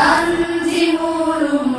തഞ്ചിമൂറും